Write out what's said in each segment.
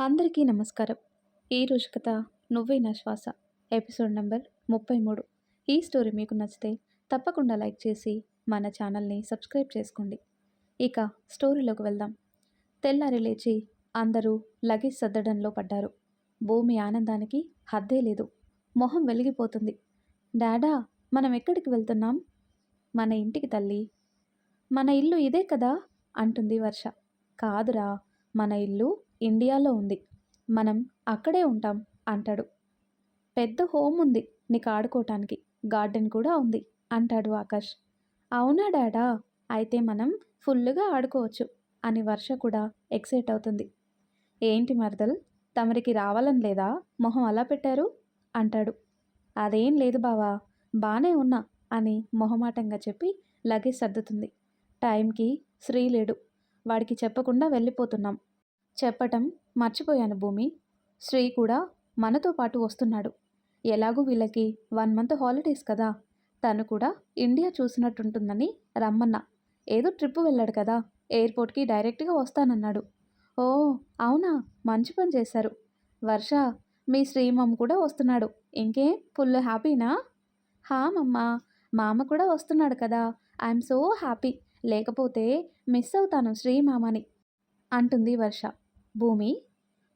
అందరికీ నమస్కారం. ఈరోజు కథ నువ్వే నా శ్వాస. ఎపిసోడ్ నెంబర్ ముప్పై మూడు. ఈ స్టోరీ మీకు నచ్చితే తప్పకుండా లైక్ చేసి మన ఛానల్ని సబ్స్క్రైబ్ చేసుకోండి. ఇక స్టోరీలోకి వెళ్దాం. తెల్లారి లేచి అందరూ లగేజ్ సర్దడంలో పడ్డారు. భూమి ఆనందానికి హద్దే లేదు. మొహం వెలిగిపోతుంది. డాడా మనం ఎక్కడికి వెళ్తున్నాం? మన ఇంటికి తల్లి మన ఇల్లు ఇదే కదా? అంటుంది వర్ష. కాదురా మన ఇల్లు ఇండియాలో ఉంది. మనం అక్కడే ఉంటాం అంటాడు. పెద్ద హోమ్ ఉంది నీకు ఆడుకోవటానికి గార్డెన్ కూడా ఉంది అంటాడు ఆకాష్. అవునా డాడా? అయితే మనం ఫుల్గా ఆడుకోవచ్చు అని వర్ష కూడా ఎక్సైట్ అవుతుంది. ఏంటి మరదల్? తమరికి రావాలని లేదా? మొహం అలా పెట్టారు? అంటాడు. అదేం లేదు బావా బానే ఉన్నా అని మొహమాటంగా చెప్పి లగేజ్ సర్దుతుంది. టైంకి శ్రీ లేడు. వాడికి చెప్పకుండా వెళ్ళిపోతున్నాం. చెప్పటం మర్చిపోయాను భూమి. శ్రీ కూడా మనతో పాటు వస్తున్నాడు. ఎలాగూ వీళ్ళకి వన్ మంత్ హాలిడేస్ కదా. తను కూడా ఇండియా చూసినట్టుంటుందని రమ్మన్నా. ఏదో ట్రిప్ వెళ్ళాడు కదా. ఎయిర్పోర్ట్కి డైరెక్ట్గా వస్తానన్నాడు. ఓ అవునా? మంచి పని చేశారు. వర్ష మీ శ్రీమమ్ కూడా వస్తున్నాడు. ఇంకే ఫుల్ హ్యాపీనా? హా మమ్మ. మామ కూడా వస్తున్నాడు కదా. I'm so happy. లేకపోతే మిస్ అవుతాను శ్రీమామని అంటుంది వర్ష. భూమి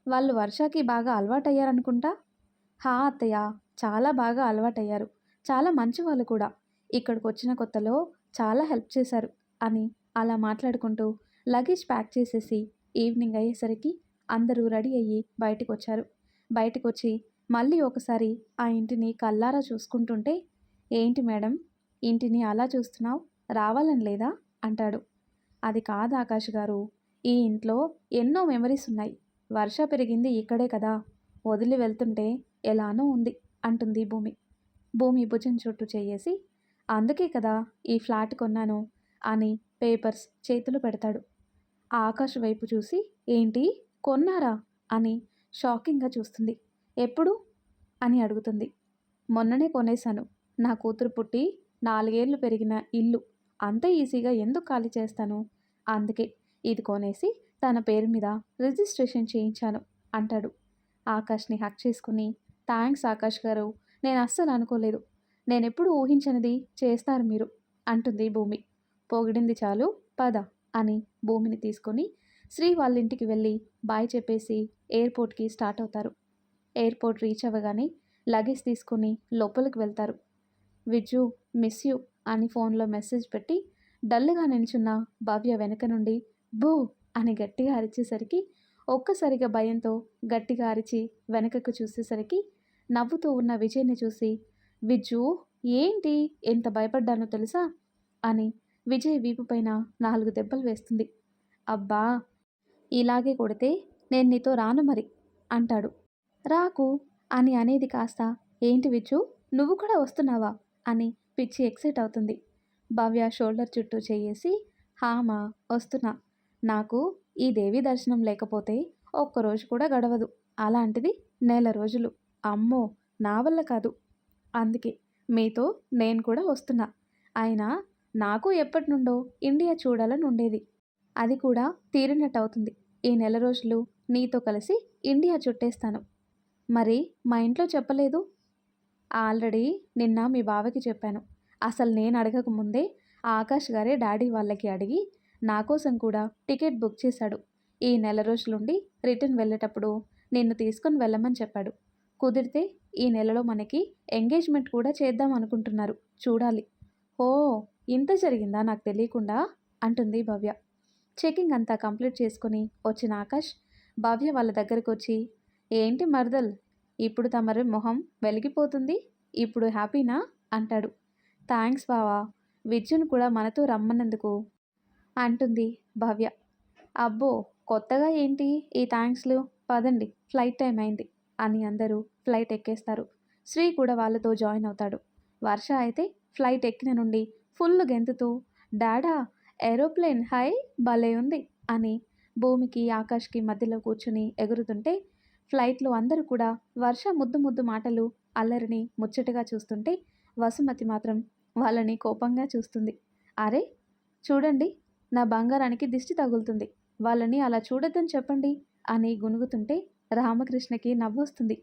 వాళ్ళు వర్షకి బాగా అలవాటయ్యారనుకుంటా? హా అత్తయ్య చాలా బాగా అలవాటయ్యారు. చాలా మంచి వాళ్ళు కూడా. ఇక్కడికి వచ్చిన కొత్తలో చాలా హెల్ప్ చేశారు అని అలా మాట్లాడుకుంటూ లగేజ్ ప్యాక్ చేసేసి ఈవినింగ్ అయ్యేసరికి అందరూ రెడీ అయ్యి బయటకు వచ్చారు బయటకు వచ్చి మళ్ళీ ఒకసారి ఆ ఇంటిని కల్లారా చూసుకుంటుంటే ఏంటి మేడం ఇంటిని అలా చూస్తున్నావు? రావాలని లేదా? అంటాడు. అది కాదు ఆకాష్ గారు ఈ ఇంట్లో ఎన్నో మెమరీస్ ఉన్నాయి. వర్ష పెరిగింది ఇక్కడే కదా. వదిలి వెళ్తుంటే ఎలానో ఉంది అంటుంది భూమి. భూమి భుజం చుట్టూ చేయేసి అందుకే కదా ఈ ఫ్లాట్ కొన్నాను అని పేపర్స్ చేతులు పెడతాడు. ఆకాష్ వైపు చూసి ఏంటి? కొన్నారా? అని షాకింగ్గా చూస్తుంది. ఎప్పుడు? అని అడుగుతుంది. మొన్ననే కొనేశాను. నా కూతురు పుట్టి నాలుగేళ్ళు పెరిగిన ఇల్లు. అంత ఈజీగా ఎందుకు ఖాళీ చేస్తాను? అందుకే ఇది కొనేసి తన పేరు మీద రిజిస్ట్రేషన్ చేయించాను అంటాడు. ఆకాష్ని హక్ చేసుకుని థ్యాంక్స్ ఆకాష్ గారు నేను అస్సలు అనుకోలేదు. నేను ఎప్పుడు ఊహించనిది చేస్తారు మీరు అంటుంది భూమి. పొగిడింది చాలు పద అని భూమిని తీసుకొని శ్రీ వాళ్ళ ఇంటికి వెళ్ళి బాయ్ చెప్పేసి ఎయిర్పోర్ట్కి స్టార్ట్ అవుతారు. ఎయిర్పోర్ట్ రీచ్ అవ్వగానే లగేజ్ తీసుకొని లోపలికి వెళ్తారు. విజ్జు మిస్ యూ అని ఫోన్లో మెసేజ్ పెట్టి డల్గా నిల్చున్న భవ్య వెనక నుండి బూ అని గట్టిగా అరిచేసరికి ఒక్కసారిగా భయంతో గట్టిగా అరిచి వెనకకు చూసేసరికి నవ్వుతూ ఉన్న విజయ్ని చూసి విజ్జు ఏంటి ఎంత భయపడ్డానో తెలుసా? అని విజయ్ వీపు పైన నాలుగు దెబ్బలు వేస్తుంది. అబ్బా ఇలాగే కొడితే నేను నీతో రాను మరి అంటాడు. రాకు అని అనేది కాస్త ఏంటి విజ్జు నువ్వు కూడా వస్తున్నావా? అని పిచ్చి ఎక్సైట్ అవుతుంది. భవ్య షోల్డర్ చుట్టూ చేయేసి హామా వస్తున్నా. నాకు ఈ దేవి దర్శనం లేకపోతే ఒక్కరోజు కూడా గడవదు. అలాంటిది నెల రోజులు. అమ్మో నా వల్ల కాదు. అందుకే మీతో నేను కూడా వస్తున్నా. అయినా నాకు ఎప్పటి నుండో ఇండియా చూడాలని ఉండేది. అది కూడా తీరినట్టు అవుతుంది ఈ నెల రోజులు నీతో కలిసి ఇండియా చుట్టేస్తాను. మరి మా ఇంట్లో చెప్పలేదు? ఆల్రెడీ నిన్న మీ బావకి చెప్పాను. అసలు నేను అడగక ముందే ఆకాష్ గారే డాడీ వాళ్ళకి అడిగి నా కోసం కూడా టికెట్ బుక్ చేశాడు. ఈ నెల రోజులుండి రిటర్న్ వెళ్ళేటప్పుడు నిన్ను తీసుకొని వెళ్ళమని చెప్పాడు. కుదిరితే ఈ నెలలో మనకి ఎంగేజ్మెంట్ కూడా చేద్దాం అనుకుంటున్నారు. చూడాలి. ఓ ఇంత జరిగిందా నాకు తెలియకుండా? అంటుంది భవ్య. చెకింగ్ అంతా కంప్లీట్ చేసుకుని వచ్చిన ఆకాష్ భవ్య వాళ్ళ దగ్గరకు వచ్చి ఏంటి మరదల్ ఇప్పుడు తమరి మొహం వెలిగిపోతుంది ఇప్పుడు హ్యాపీనా? అంటాడు. థ్యాంక్స్ బావా విద్యును కూడా మనతో రమ్మన్నందుకు అంటుంది భవ్య. అబ్బో కొత్తగా ఏంటి ఈ థ్యాంక్స్లు? పదండి ఫ్లైట్ టైం అయింది అని అందరూ ఫ్లైట్ ఎక్కేస్తారు. శ్రీ కూడా వాళ్ళతో జాయిన్ అవుతాడు. వర్ష అయితే ఫ్లైట్ ఎక్కిన నుండి ఫుల్ గెంతుతూ డాడా ఏరోప్లేన్ హై భలే ఉంది అని భూమికి ఆకాష్కి మధ్యలో కూర్చుని ఎగురుతుంటే ఫ్లైట్లో అందరూ కూడా వర్ష ముద్దు ముద్దు మాటలు అల్లరిని ముచ్చటగా చూస్తుంటే వసుమతి మాత్రం వాళ్ళని కోపంగా చూస్తుంది. అరే చూడండి నా బంగారానికి దిష్టి తగులుతుంది. వాళ్ళని అలా చూడొద్దని చెప్పండి అని గునుగుతుంటే రామకృష్ణకి నవ్వొస్తుంది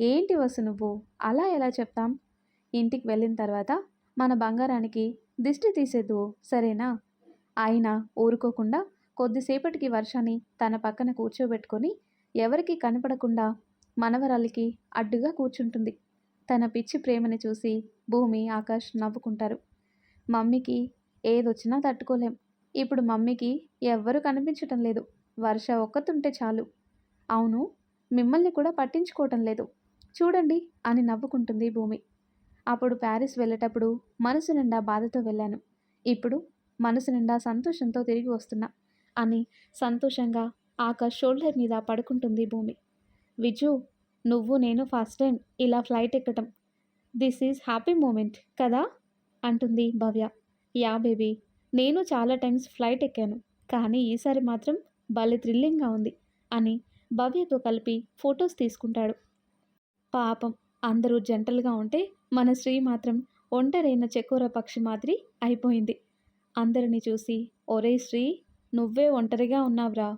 ఏంటి వసు నువ్వు? అలా ఎలా చెప్తాం? ఇంటికి వెళ్ళిన తర్వాత మన బంగారానికి దిష్టి తీసేద్దు సరేనా? అయినా ఊరుకోకుండా కొద్దిసేపటికి వర్షాన్ని తన పక్కన కూర్చోబెట్టుకొని ఎవరికి కనపడకుండా మనవరాలికి అడ్డుగా కూర్చుంటుంది. తన పిచ్చి ప్రేమని చూసి భూమి ఆకాష్ నవ్వుకుంటారు. మమ్మీకి ఏదొచ్చినా తట్టుకోలేం. ఇప్పుడు మమ్మీకి ఎవ్వరూ కనిపించటం లేదు. వర్ష ఒక్కతుంటే చాలు. అవును మిమ్మల్ని కూడా పట్టించుకోవటం లేదు. చూడండి అని నవ్వుకుంటుంది భూమి. అప్పుడు ప్యారిస్ వెళ్ళేటప్పుడు మనసు నిండా బాధతో వెళ్ళాను. ఇప్పుడు మనసు నిండా సంతోషంతో తిరిగి వస్తున్నా అని సంతోషంగా ఆకాష్ షోల్డర్ మీద పడుకుంటుంది భూమి. విజు నువ్వు నేను ఫస్ట్ టైం ఇలా ఫ్లైట్ ఎక్కటం. దిస్ ఈజ్ హ్యాపీ మూమెంట్ కదా? అంటుంది భవ్య. Yeah baby. నేను చాలా టైమ్స్ ఫ్లైట్ ఎక్కాను. కానీ ఈసారి మాత్రం భలే థ్రిల్లింగ్గా ఉంది అని భవ్యతో కలిపి ఫొటోస్ తీసుకుంటాడు. పాపం అందరూ జంటలుగా ఉంటే మన శ్రీ మాత్రం ఒంటరైన చెకోర పక్షి మాదిరి అయిపోయింది. అందరిని చూసి ఒరే శ్రీ నువ్వే ఒంటరిగా ఉన్నావురా.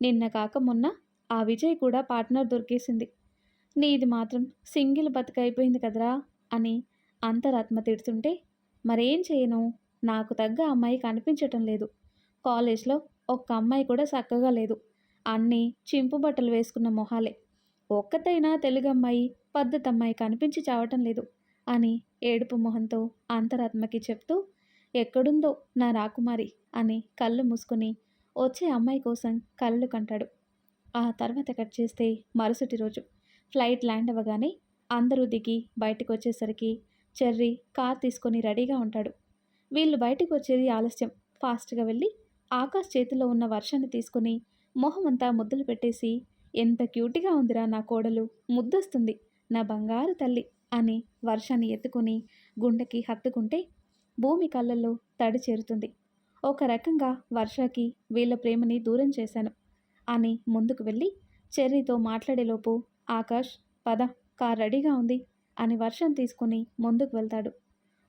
నిన్న కాక మొన్న ఆ విజయ్ కూడా పార్ట్నర్ దొరికేసింది. నీది మాత్రం సింగిల్ బతుకైపోయింది కదరా అని అంతరాత్మ తిడుతుంటే మరేం చేయను? నాకు తగ్గ అమ్మాయి కనిపించటం లేదు. కాలేజ్లో ఒక్క అమ్మాయి కూడా చక్కగా లేదు. అన్నీ చింపు బట్టలు వేసుకున్న మొహాలే. ఒక్కతైనా తెలుగమ్మాయి పద్ధతమ్మాయి పద్ధతి అమ్మాయి కనిపించి చావటం లేదు అని ఏడుపు మొహంతో అంతరాత్మకి చెప్తూ ఎక్కడుందో నా రాకుమారి అని కళ్ళు మూసుకుని వచ్చే అమ్మాయి కోసం కళ్ళు కంటాడు. ఆ తర్వాత కట్ చేస్తే మరుసటి రోజు. ఫ్లైట్ ల్యాండ్ అవ్వగానే అందరూ దిగి బయటకు వచ్చేసరికి చెర్రీ కార్ తీసుకొని రెడీగా ఉంటాడు. వీళ్ళు బయటకు వచ్చేది ఆలస్యం. ఫాస్ట్గా వెళ్ళి ఆకాష్ చేతిలో ఉన్న వర్షాన్ని తీసుకుని మొహమంతా ముద్దులు పెట్టేసి ఎంత క్యూట్గా ఉందిరా నా కోడలు ముద్దొస్తుంది నా బంగారు తల్లి అని వర్షాన్ని ఎత్తుకుని గుండెకి హత్తుకుంటే భూమి కళ్ళల్లో తడి చేరుతుంది. ఒక రకంగా వర్షాకి వీళ్ళ ప్రేమని దూరం చేశాను అని ముందుకు వెళ్ళి చెర్రీతో మాట్లాడేలోపు ఆకాష్ పద కార్ రెడీగా ఉంది అని వర్షం తీసుకుని ముందుకు వెళ్తాడు.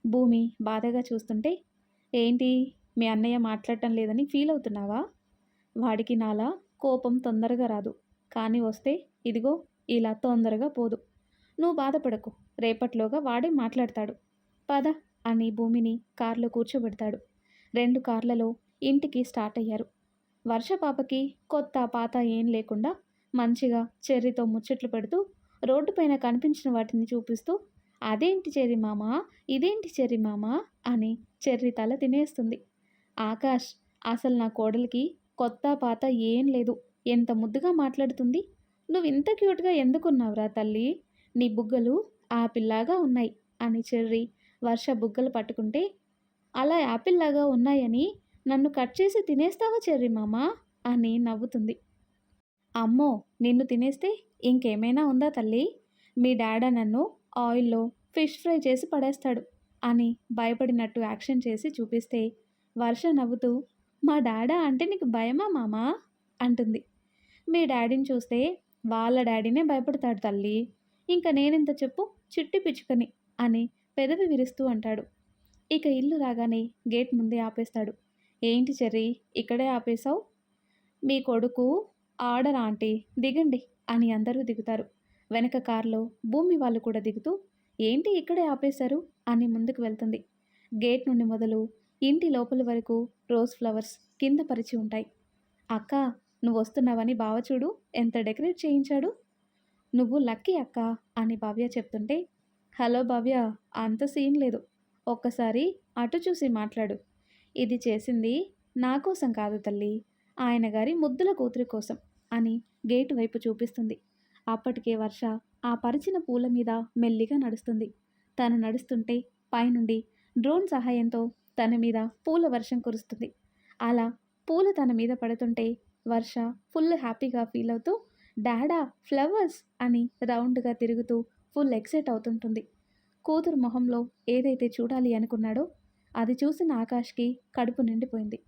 భూమి బాధగా చూస్తుంటే ఏంటి? మీ అన్నయ్య మాట్లాడటం లేదని ఫీల్ అవుతున్నావా? వాడికి నాలా కోపం తొందరగా రాదు. కానీ వస్తే ఇదిగో ఇలా తొందరగా పోదు. నువ్వు బాధపడకు. రేపట్లోగా వాడే మాట్లాడతాడు. పద అని భూమిని కారులో కూర్చోబెడతాడు. రెండు కార్లలో ఇంటికి స్టార్ట్ అయ్యారు. వర్షపాపకి కొత్త పాత ఏం లేకుండా మంచిగా చెర్రీతో ముచ్చట్లు పెడుతూ రోడ్డుపైన కనిపించిన వాటిని చూపిస్తూ అదేంటి చెర్రీ మామ? ఇదేంటి చెర్రీ మామ? అని చెర్రీ తల తినేస్తుంది. ఆకాష్ అసలు నా కోడలికి కొత్త పాత ఏం లేదు. ఎంత ముద్దుగా మాట్లాడుతుంది. నువ్వు ఇంత క్యూట్గా ఎందుకున్నావురా తల్లి? నీ బుగ్గలు ఆపిల్లాగా ఉన్నాయి అని చెర్రీ వర్ష బుగ్గలు పట్టుకుంటే అలా యాపిల్లాగా ఉన్నాయని నన్ను కట్ చేసి తినేస్తావా చెర్రీ మామ? అని నవ్వుతుంది. అమ్మో నిన్ను తినేస్తే ఇంకేమైనా ఉందా తల్లి? మీ డాడా నన్ను ఆయిల్లో ఫిష్ ఫ్రై చేసి పడేస్తాడు అని భయపడినట్టు యాక్షన్ చేసి చూపిస్తే వర్ష నవ్వుతూ మా డాడా అంటే నీకు భయమా మామా? అంటుంది. మీ డాడీని చూస్తే వాళ్ళ డాడీనే భయపడతాడు తల్లి. ఇంకా నేనెంత చెప్పు? చిట్టి పిచ్చుకని అని పెదవి విరుస్తూ అంటాడు. ఇక ఇల్లు రాగానే గేట్ ముందే ఆపేస్తాడు. ఏంటి చెర్రీ? ఇక్కడే ఆపేశావు? మీ కొడుకు ఆర్డర్ ఆంటీ దిగండి అని అందరూ దిగుతారు. వెనక కారులో భూమి వాళ్ళు కూడా దిగుతూ ఏంటి ఇక్కడే ఆపేశారు? అని ముందుకు వెళ్తుంది. గేట్ నుండి మొదలు ఇంటి లోపల వరకు రోజ్ ఫ్లవర్స్ కింద పరిచి ఉంటాయి. అక్క నువ్వు వస్తున్నావని బావ చూడు ఎంత డెకరేట్ చేయించాడు. నువ్వు లక్కీ అక్క అని భవ్య చెప్తుంటే హలో భవ్య అంత సీన్ లేదు. ఒక్కసారి అటు చూసి మాట్లాడు. ఇది చేసింది నా కోసం కాదు తల్లి ఆయన గారి ముద్దుల కూతురి కోసం అని గేటు వైపు చూపిస్తుంది. అప్పటికే వర్ష ఆ పరిచిన పూల మీద మెల్లిగా నడుస్తుంది. తను నడుస్తుంటే పైనుండి డ్రోన్ సహాయంతో తన మీద పూల వర్షం కురుస్తుంది. అలా పూలు తన మీద పడుతుంటే వర్ష ఫుల్ హ్యాపీగా ఫీల్ అవుతూ డాడా ఫ్లవర్స్! అని రౌండ్గా తిరుగుతూ ఫుల్ ఎక్సైట్ అవుతుంటుంది. కూతురు మొహంలో ఏదైతే చూడాలి అనుకున్నాడో అది చూసిన ఆకాష్కి కడుపు నిండిపోయింది.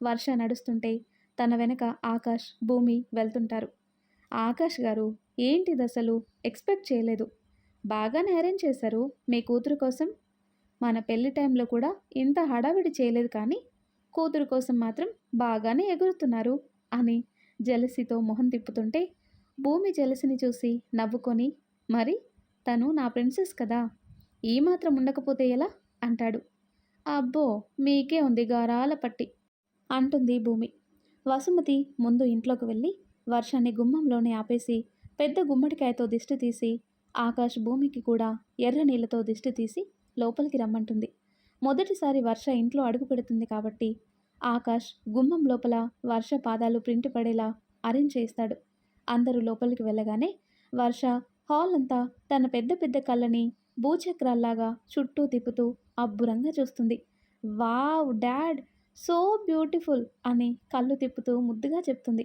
వర్ష నడుస్తుంటే తన వెనక ఆకాష్ భూమి వెళ్తుంటారు. ఆకాష్ గారు ఏంటిది అసలు ఎక్స్పెక్ట్ చేయలేదు. బాగానే అరేంజ్ చేశారు మీ కూతురు కోసం. మన పెళ్ళి టైంలో కూడా ఇంత హడావిడి చేయలేదు కానీ కూతురు కోసం మాత్రం బాగానే ఎగురుతున్నారు అని జలసితో మొహం తిప్పుతుంటే భూమి జలసిని చూసి నవ్వుకొని మరి తను నా ప్రిన్సెస్ కదా? ఈ మాత్రం ఉండకపోతే ఎలా? అంటాడు. అబ్బో మీకే ఉంది గారాల పట్టి అంటుంది భూమి. వసుమతి ముందు ఇంట్లోకి వెళ్ళి వర్షాన్ని గుమ్మంలోనే ఆపేసి పెద్ద గుమ్మడికాయతో దిష్టి తీసి ఆకాశ్ భూమికి కూడా ఎర్ర నీళ్ళతో దిష్టి తీసి లోపలికి రమ్మంటుంది. మొదటిసారి వర్ష ఇంట్లో అడుగు పెడుతుంది కాబట్టి ఆకాష్ గుమ్మం లోపల వర్ష పాదాలు ప్రింట్ పడేలా అరేంజ్ చేస్తాడు అందరూ లోపలికి వెళ్ళగానే వర్ష హాల్ అంతా తన పెద్ద పెద్ద కళ్ళని భూచక్రాల్లాగా చుట్టూ తిప్పుతూ అబ్బురంగా చూస్తుంది. వావ్ డాడ్ సో బ్యూటిఫుల్ అని కళ్ళు తిప్పుతూ ముద్దుగా చెప్తుంది.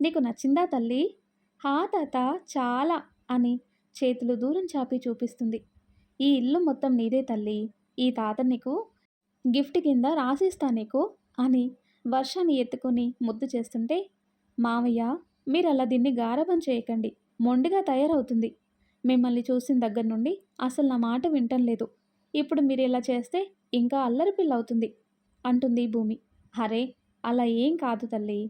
నీకు నచ్చిందా తల్లి? హా తాత చాలా అని చేతులు దూరం చాపి చూపిస్తుంది. ఈ ఇల్లు మొత్తం నీదే తల్లి. ఈ తాత నీకు గిఫ్ట్ కింద రాసిస్తా నీకు అని వర్షాన్ని ఎత్తుకొని ముద్దు చేస్తుంటే మావయ్య మీరు అలా దీన్ని గారభం చేయకండి. మొండిగా తయారవుతుంది. మిమ్మల్ని చూసిన దగ్గర నుండి అసలు నా మాట వింటం లేదు. ఇప్పుడు మీరు ఇలా చేస్తే ఇంకా అల్లరి పిల్ల అవుతుంది అంటుంది భూమి. అరే అలా ఏం కాదు తల్లి.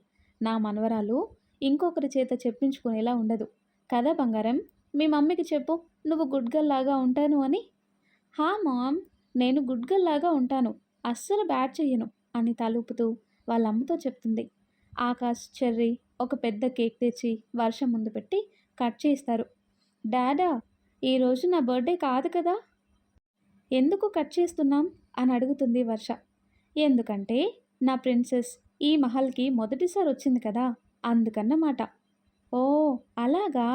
నా మనవరాలు ఇంకొకరి చేత చెప్పించుకునేలా ఉండదు. కదా బంగారం? మీ మమ్మీకి చెప్పు నువ్వు గుడ్ గర్ల్ లాగా ఉంటాను అని. హా మామ్ నేను గుడ్ గర్ల్ లాగా ఉంటాను అస్సలు బ్యాడ్ చెయ్యను అని తలుపుతూ వాళ్ళ అమ్మతో చెప్తుంది. ఆకాష్ చెర్రీ ఒక పెద్ద కేక్ తెచ్చి వర్షం ముందు పెట్టి కట్ చేస్తారు డాడా ఈరోజు నా బర్త్డే కాదు కదా? ఎందుకు కట్ చేస్తున్నాం? అని అడుగుతుంది వర్ష. ఎందుకంటే నా ప్రిన్సెస్ ఈ మహల్కి మొదటిసారి వచ్చింది కదా? అందుకన్నమాట. ఓ అలాగా?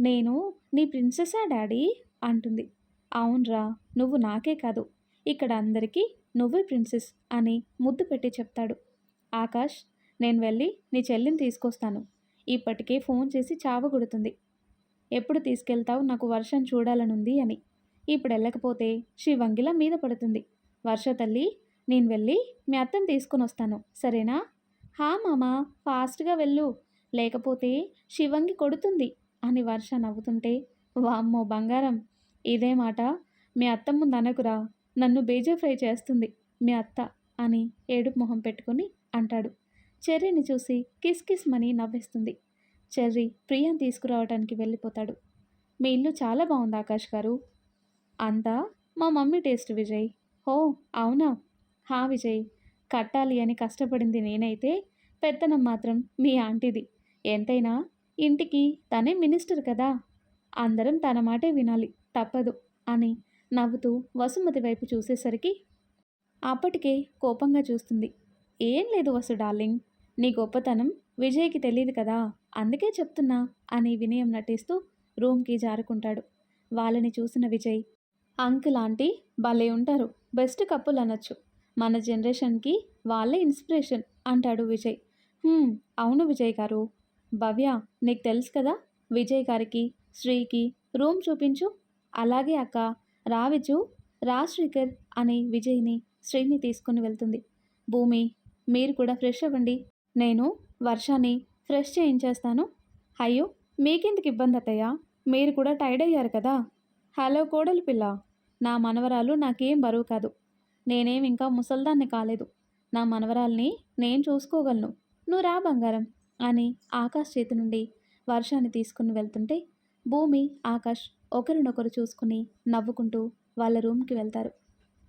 నేను నీ ప్రిన్సెసా డాడీ? అంటుంది. అవునరా నువ్వు నాకే కాదు. ఇక్కడ అందరికీ నువ్వే ప్రిన్సెస్ అని ముద్దు పెట్టి చెప్తాడు. ఆకాష్ నేను వెళ్ళి నీ చెల్లిని తీసుకొస్తాను. ఇప్పటికే ఫోన్ చేసి చావగొడుతుంది ఎప్పుడు తీసుకెళ్తావు? నాకు వర్షం చూడాలనుంది అని. ఇప్పుడు వెళ్ళకపోతే శివంగిల మీద పడుతుంది. వర్ష తల్లి నేను వెళ్ళి మీ అత్తను తీసుకొని వస్తాను సరేనా? హా మామా ఫాస్ట్గా వెళ్ళు. లేకపోతే శివంగి కొడుతుంది అని వర్ష నవ్వుతుంటే వామ్మో బంగారం ఇదే మాట మీ అత్త ముందు అనకురా. నన్ను బేజే ఫ్రై చేస్తుంది మీ అత్త అని ఏడుపు మొహం పెట్టుకుని అంటాడు. చెర్రీని చూసి కిస్ కిస్ మని నవ్వేస్తుంది. చెర్రీ ప్రియాని తీసుకురావడానికి వెళ్ళిపోతాడు. మీ ఇల్లు చాలా బాగుంది ఆకాష్ గారు. అంతా మా మమ్మీ టేస్ట్ విజయ్. హో అవునా? హా విజయ్ కట్టాలి అని కష్టపడింది నేనైతే పెత్తనం మాత్రం మీ ఆంటీది. ఎంతైనా ఇంటికి తనే మినిస్టర్ కదా. అందరం తన మాటే వినాలి తప్పదు అని నవ్వుతూ వసుమతి వైపు చూసేసరికి అప్పటికే కోపంగా చూస్తుంది. ఏం లేదు వసు డార్లింగ్ నీ గొప్పతనం విజయ్కి తెలియదు కదా అందుకే చెప్తున్నా అని వినయం నటిస్తూ రూమ్కి జారుకుంటాడు. వాళ్ళని చూసిన విజయ్ అంకుల్ ఆంటీ భలే ఉంటారు బెస్ట్ కప్పులు అనొచ్చు. మన జనరేషన్కి వాళ్ళే ఇన్స్పిరేషన్ అంటాడు విజయ్. అవును విజయ్ గారు. భవ్య నీకు తెలుసు కదా విజయ్ గారికి శ్రీకి రూమ్ చూపించు. అలాగే అక్క రావిజు రా శ్రీకర్ అని విజయ్ని శ్రీని తీసుకుని వెళ్తుంది. భూమి మీరు కూడా ఫ్రెష్ అవ్వండి. నేను వర్షాన్ని ఫ్రెష్ చేయించేస్తాను. అయ్యో మీకెందుకు ఇబ్బంది అత్తయ్యా? మీరు కూడా టైర్డ్ అయ్యారు కదా. హలో కోడలు పిల్ల నా మనవరాలు నాకేం బరువు కాదు. నేనేం ఇంకా ముసల్దాన్ని కాలేదు. నా మనవరాల్ని నేను చూసుకోగలను. నువ్వు రా బంగారం అని ఆకాష్ చేతి నుండి వర్షాన్ని తీసుకుని వెళ్తుంటే భూమి ఆకాష్ ఒకరినొకరు చూసుకుని నవ్వుకుంటూ వాళ్ళ రూమ్కి వెళ్తారు.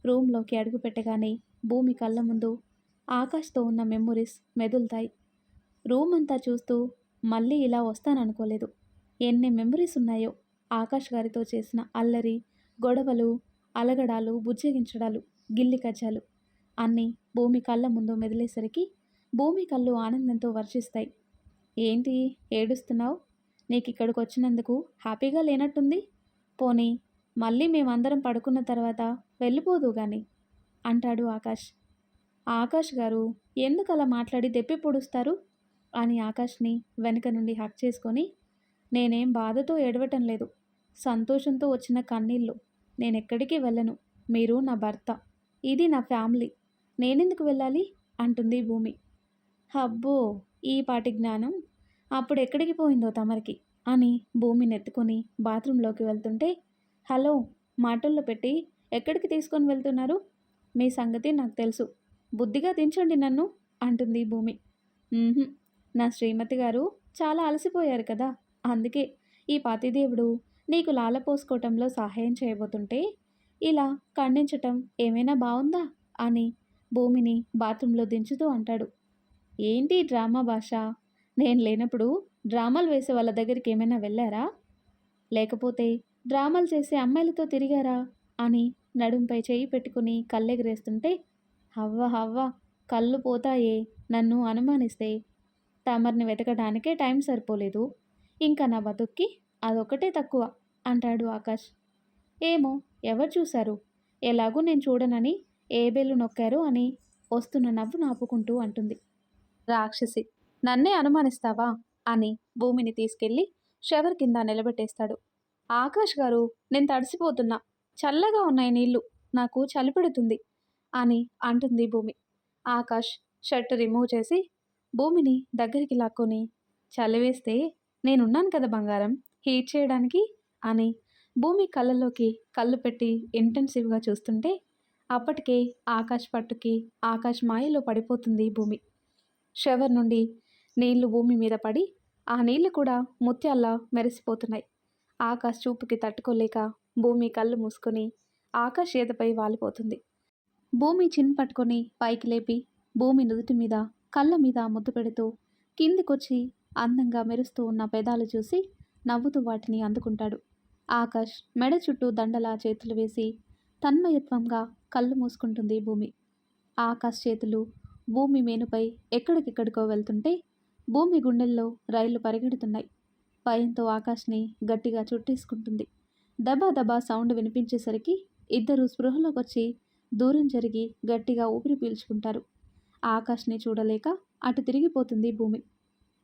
రూమ్లోకి అడుగు పెట్టగానే భూమి కళ్ళ ముందు ఆకాష్తో ఉన్న మెమొరీస్ మెదులుతాయి. రూమ్ అంతా చూస్తూ మళ్ళీ ఇలా వస్తాననుకోలేదు. ఎన్ని మెమరీస్ ఉన్నాయో ఆకాష్ గారితో చేసిన అల్లరి గొడవలు అలగడాలు బుజ్జగించడాలు గిల్లి కజ్జాలు అన్నీ భూమి కళ్ళ ముందు మెదిలేసరికి భూమి కళ్ళు ఆనందంతో వర్షిస్తాయి. ఏంటి? ఏడుస్తున్నావు? నీకు ఇక్కడికి వచ్చినందుకు హ్యాపీగా లేనట్టుంది? పోనీ మళ్ళీ మేమందరం పడుకున్న తర్వాత వెళ్ళిపోదు గాని అంటాడు ఆకాష్. ఆకాష్ గారు ఎందుకు అలా మాట్లాడి దెప్పి పొడుస్తారు? అని ఆకాష్ని వెనుక నుండి హక్ చేసుకొని నేనేం బాధతో ఏడవటం లేదు. సంతోషంతో వచ్చిన కన్నీళ్ళు. నేను ఎక్కడికి వెళ్ళను? మీరు నా భర్త. ఇది నా ఫ్యామిలీ. నేనెందుకు వెళ్ళాలి? అంటుంది భూమి. అబ్బో ఈ పాటి జ్ఞానం అప్పుడు ఎక్కడికి పోయిందో తమరికి అని భూమిని ఎత్తుకొని బాత్రూంలోకి వెళ్తుంటే హలో మాటల్లో పెట్టి ఎక్కడికి తీసుకొని వెళ్తున్నారు? మీ సంగతి నాకు తెలుసు. బుద్ధిగా దించండి నన్ను అంటుంది భూమి. నా శ్రీమతి గారు చాలా అలసిపోయారు కదా అందుకే ఈ పతిదేవుడు నీకు లాలపోసుకోవటంలో సహాయం చేయబోతుంటే ఇలా ఖండించటం ఏమైనా బాగుందా అని భూమిని బాత్రూంలో దించుతూ అంటాడు. ఏంటి డ్రామా భాష? నేను లేనప్పుడు డ్రామాలు వేసే వాళ్ళ దగ్గరికి ఏమైనా వెళ్ళారా? లేకపోతే డ్రామాలు చేసే అమ్మాయిలతో తిరిగారా? అని నడుంపై చేయి పెట్టుకుని కళ్ళెగరేస్తుంటే హవ్వ హవ్వ కళ్ళు పోతాయే నన్ను అనుమానిస్తే తమర్ని వెతకడానికే టైం సరిపోలేదు. ఇంకా నా బతుక్కి అదొక్కటే తక్కువ అంటాడు ఆకాష్. ఏమో ఎవరు చూశారు? ఎలాగూ నేను చూడనని ఏ బెల్లు నొక్కారు అని వస్తున్న నవ్వు నాపుకుంటూ అంటుంది. రాక్షసి నన్నే అనుమానిస్తావా? అని భూమిని తీసుకెళ్ళి షవర్ కింద నిలబెట్టేస్తాడు. ఆకాష్ గారు నేను తడిసిపోతున్నా. చల్లగా ఉన్నాయి నీళ్ళు. నాకు చలి పెడుతుంది అని అంటుంది భూమి. ఆకాష్ షర్ట్ రిమూవ్ చేసి భూమిని దగ్గరికి లాక్కొని చలివేస్తే నేనున్నాను కదా బంగారం హీట్ చేయడానికి అని భూమి కళ్ళలోకి కళ్ళు పెట్టి ఇంటెన్సివ్గా చూస్తుంటే అప్పటికే ఆకాష్ పట్టుకి ఆకాష్ మాయలో పడిపోతుంది భూమి. షవర్ నుండి నీళ్ళు భూమి మీద పడి ఆ నీళ్ళు కూడా ముత్యాల్లా మెరిసిపోతున్నాయి. ఆకాష్ చూపుకి తట్టుకోలేక భూమి కళ్ళు మూసుకొని ఆకాష్ ఈతపై వాలిపోతుంది. భూమి చిన్ పట్టుకొని పైకి లేపి భూమి నుదుటి మీద కళ్ళ మీద ముద్దు పెడుతూ కిందికొచ్చి అందంగా మెరుస్తూ ఉన్న పెదాలు చూసి నవ్వుతూ వాటిని అందుకుంటాడు. ఆకాష్ మెడ చుట్టూ దండలా చేతులు వేసి తన్మయత్వంగా కళ్ళు మూసుకుంటుంది భూమి. ఆకాష్ చేతులు భూమి మేనుపై ఎక్కడికెక్కడికో వెళ్తుంటే భూమి గుండెల్లో రైళ్ళు పరిగెడుతున్నాయి. భయంతో ఆకాష్ని గట్టిగా చుట్టేసుకుంటుంది. దబా దబా సౌండ్ వినిపించేసరికి ఇద్దరు స్పృహలోకి వచ్చి దూరం జరిగి గట్టిగా ఊపిరి పీల్చుకుంటారు. ఆకాష్ని చూడలేక అటు తిరిగిపోతుంది భూమి.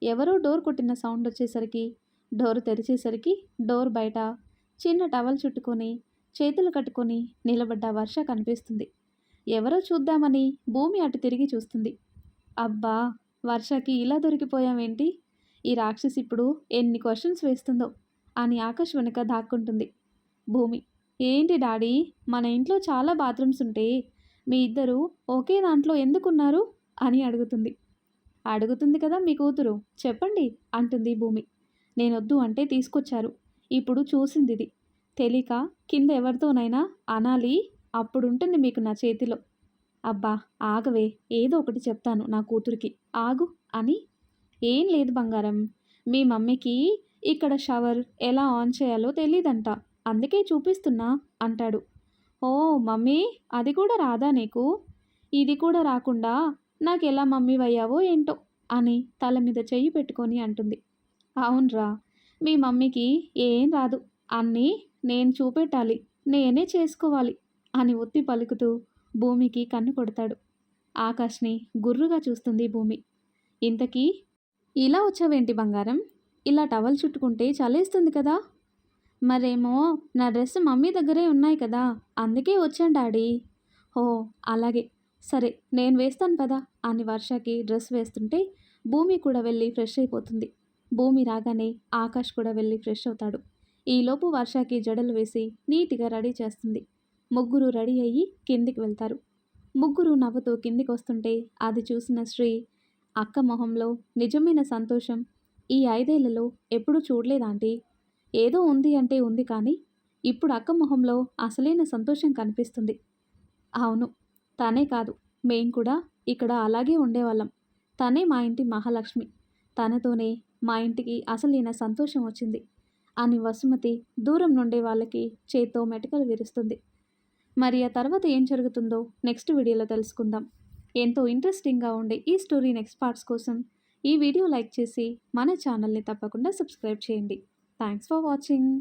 ఎవరో డోర్ కొట్టిన సౌండ్ వచ్చేసరికి డోర్ తెరిచేసరికి డోర్ బయట చిన్న టవల్ చుట్టుకొని చేతులు కట్టుకొని నిలబడ్డ వర్ష కనిపిస్తుంది. ఎవరో చూద్దామని భూమి అటు తిరిగి చూస్తుంది. అబ్బా వర్షకి ఇలా దొరికిపోయామేంటి ఈ రాక్షసి ఇప్పుడు ఎన్ని క్వశ్చన్స్ వేస్తుందో అని ఆకాష్ వెనుక దాక్కుంటుంది. భూమి ఏంటి డాడీ మన ఇంట్లో చాలా బాత్రూమ్స్ ఉంటే మీ ఇద్దరు ఒకే దాంట్లో ఎందుకున్నారు? అని అడుగుతుంది. అడుగుతుంది కదా మీ కూతురు చెప్పండి అంటుంది భూమి. నేనొద్దు అంటే తీసుకొచ్చారు. ఇప్పుడు చూసింది ఇది తెలియక కింద ఎవరితోనైనా అనాలి అప్పుడు ఉంటుంది మీకు నా చేతిలో. అబ్బా ఆగవే ఏదో ఒకటి చెప్తాను నా కూతురికి. ఆగు అని. ఏం లేదు బంగారం. మీ మమ్మీకి ఇక్కడ షవర్ ఎలా ఆన్ చేయాలో తెలియదంట అందుకే చూపిస్తున్నా అంటాడు. ఓ మమ్మీ అది కూడా రాదా నీకు? ఇది కూడా రాకుండా నాకు ఎలా మమ్మీ అయ్యావో ఏంటో అని తల మీద చెయ్యి పెట్టుకొని అంటుంది. అవునరా మీ మమ్మీకి ఏం రాదు. అన్నీ నేను చూపెట్టాలి. నేనే చేసుకోవాలి. అని ఒత్తి పలుకుతూ భూమికి కన్ను కొడతాడు. ఆకాష్ని గుర్రుగా చూస్తుంది భూమి. ఇంతకీ ఇలా వచ్చావేంటి బంగారం? ఇలా టవల్ చుట్టుకుంటే చలేస్తుంది కదా? మరేమో నా డ్రెస్ మమ్మీ దగ్గరే ఉన్నాయి కదా అందుకే వచ్చాను డాడీ. ఓ అలాగే. సరే నేను వేస్తాను పదా అని వర్షకి డ్రెస్ వేస్తుంటే భూమి కూడా వెళ్ళి ఫ్రెష్ అయిపోతుంది. భూమి రాగానే ఆకాష్ కూడా వెళ్ళి ఫ్రెష్ అవుతాడు. ఈలోపు వర్షకి జడలు వేసి నీట్గా రెడీ చేస్తుంది. ముగ్గురు రెడీ అయ్యి కిందికి వెళ్తారు. ముగ్గురు నవ్వుతూ కిందికి వస్తుంటే అది చూసిన శ్రీ అక్క మొహంలో నిజమైన సంతోషం ఈ ఐదేళ్ళలో ఎప్పుడూ చూడలేదాంటీ ఏదో ఉంది అంటే ఉంది కానీ ఇప్పుడు అక్క మొహంలో అసలైన సంతోషం కనిపిస్తుంది. అవును తనే కాదు. మేం కూడా ఇక్కడ అలాగే ఉండేవాళ్ళం. తనే మా ఇంటి మహాలక్ష్మి. తనతోనే మా ఇంటికి అసలైన సంతోషం వచ్చింది. అని వసుమతి దూరం నుండే వాళ్ళకి చేత్తో మెటకలు విరుస్తుంది. మరి ఆ తర్వాత ఏం జరుగుతుందో నెక్స్ట్ వీడియోలో తెలుసుకుందాం. ఎంతో ఇంట్రెస్టింగ్గా ఉండే ఈ స్టోరీ నెక్స్ట్ పార్ట్స్ కోసం ఈ వీడియో లైక్ చేసి మన ఛానల్ని తప్పకుండా సబ్స్క్రైబ్ చేయండి. Thanks for watching